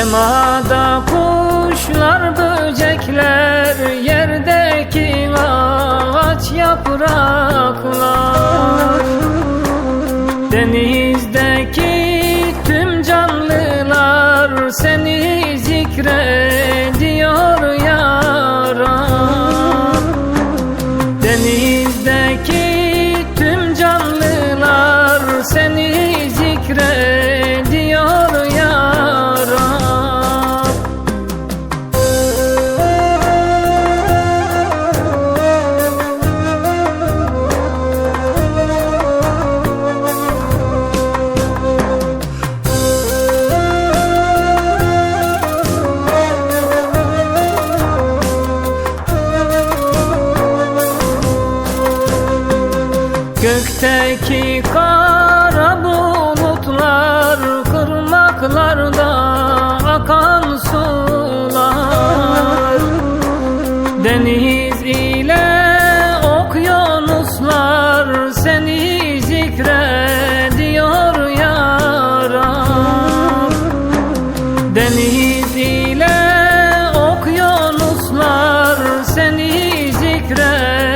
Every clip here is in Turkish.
Semada kuşlar böcekler Yerdeki ağaç yapraklar. Denizdeki tüm canlılar Seni zikrediyor Gökteki kara bulutlar Kırmaklarda akan sular. Deniz ile okyanuslar Seni zikrediyor ya Rab Deniz ile okyanuslar Seni zikrediyor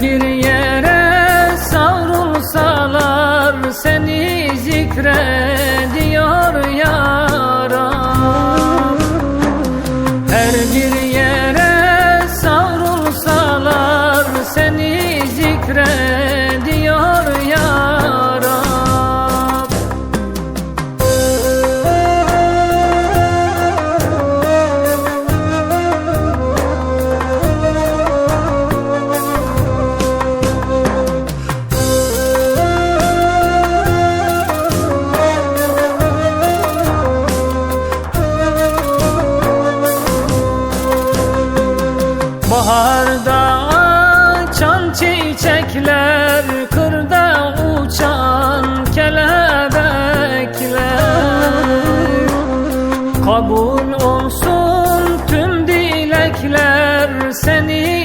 Bir yere savrulsalar Seni zikrediyor ya Baharda açan çiçekler Kırda uçan kelebekler. Kabul olsun tüm dilekler Seni